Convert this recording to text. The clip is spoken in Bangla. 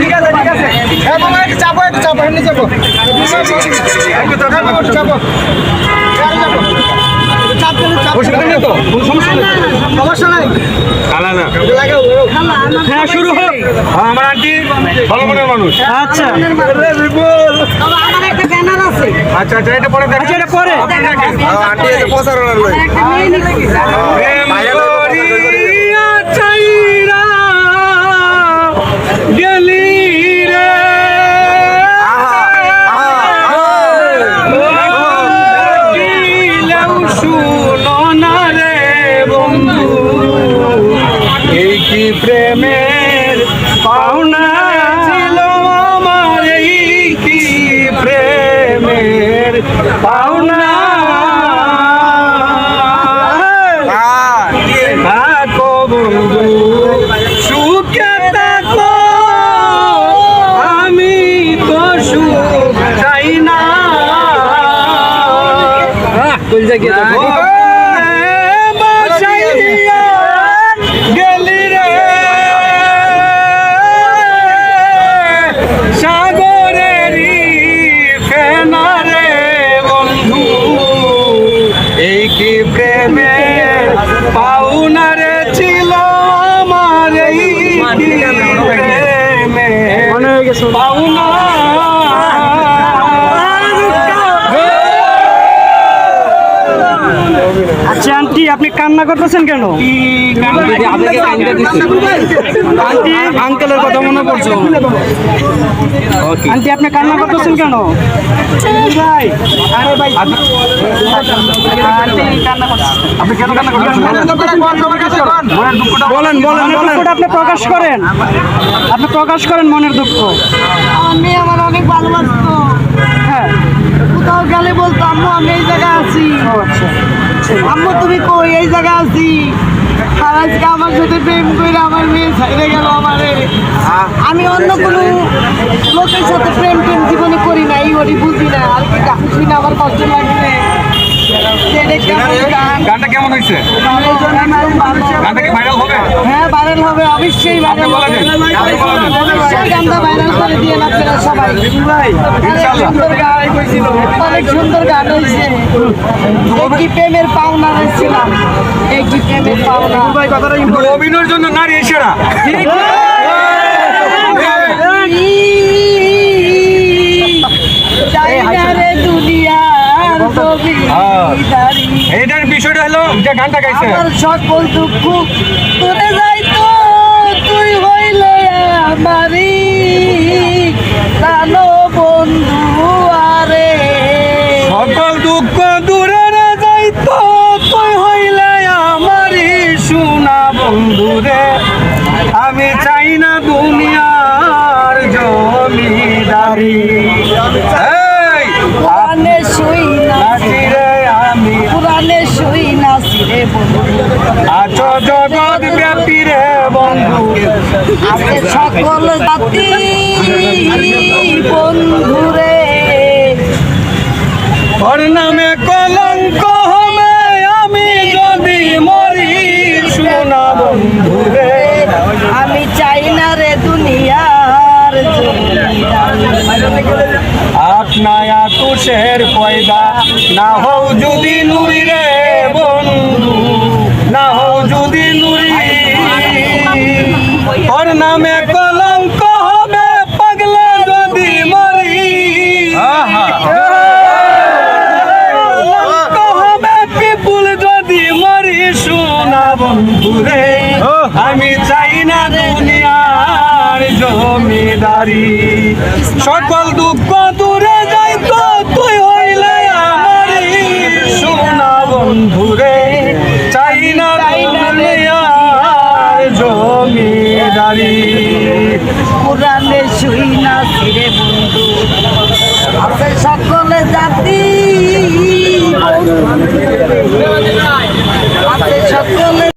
ঠিক আছে ঠিক আছে হ্যাঁ চাপো একটু চাপো চাপো চাপো চাপো দিলে সমস্যা নাই খালা না? হ্যাঁ শুরু হোক। আমার আন্টি ভালো মনের মানুষ। আচ্ছা। বাবা, আমার একটা ব্যানার আছে আচ্ছা আচ্ছা এটা পরে দেখেন এটা পরে। আন্টি এটা যে প্রচারণার লই প্রেমের পাওনা ছিল আমার কি প্রেমের পাওনা? থাকো বন্ধু সুখে থাকো। আমি তো সুখ চাই না। প্রেমের পাউনা আচ্ছা আন্টি আপনি কান্না করতেছেন কেন? আন্টি আঙ্কেলের কথা মনে পড়ছে আন্টি আপনি কান্না করতেছেন কেন? ভাই আরে ভাই আন্টি কান্না করতেছেন আপনি কেন কান্না করছেন বলেন বলেন মনের বলেন। দুঃখটা আপনি প্রকাশ করেন। আপনি প্রকাশ করেন মনের দুঃখ। আমার মেয়ে আমার অনেক ভালোবাসতো। হ্যাঁ। কোথাও গেলে বলতো আম্মু আমি এই জায়গায় আছি। আচ্ছা। আম্মু তুমি কই? এই জায়গা আছি। আর আজকে আমার সাথে প্রেম করে আমার মেয়ে ছেড়ে গেল আমারে। আমি অন্য কোনো লোকের সাথে প্রেম টেম জীবনে করি না এই ওরই বুঝি না আর কি গান না আমার কষ্ট গান গানটা কেমন হয়েছে। গানটা কি ভাইরাল হবে? হ্যাঁ ভাইরাল হবে অবশ্যই ভাইরাল হবে। অবশ্যই গানটা ভাইরাল করে দিয়ে আপনারা সবাই। সুন্দর গান অনেক সুন্দর গান হয়েছে। একই প্রেমের পাওনা হয়েছিলাম একই প্রেমের পাওনা। অভিনয়ের জন্য নারী সেরা। চাইনারে দুনিয়ার জমিদারি এইটার বিষয়টা হলো যে গানটা গাইছে আমার সকল দুঃখ তোরে যাইতো তুই হইলে আমারি জানো বন্ধু আরে। সকল দুঃখ দূরে যাই তো তুই হইলে আমারই সোনা বন্ধুরে আমি চাই না জগৎ ব্যাপী রে বন্ধু। আছে সকল জাতি বন্ধুরে, ওর নামে কলঙ্ক হবে, আমি যদি মরি সোনা বন্ধুরে। আমি চাই না রে দুনিয়ার আপনায়া তুষের পয়দা, না হও যদি নুরি রে বন্ধু। না হও যদি নুরি ওর নামে কলঙ্ক হবে পাগলা যদি মরি। কলঙ্ক হবে পিপুল যদি মরি সোনা বন্ধু আমি চাই না দুনিয়ার জমিদারি। সকল দুঃখ দূরে পুরানে শুই না ফিরে বন্ধু। আছে সকলে জাতি আছে সকলে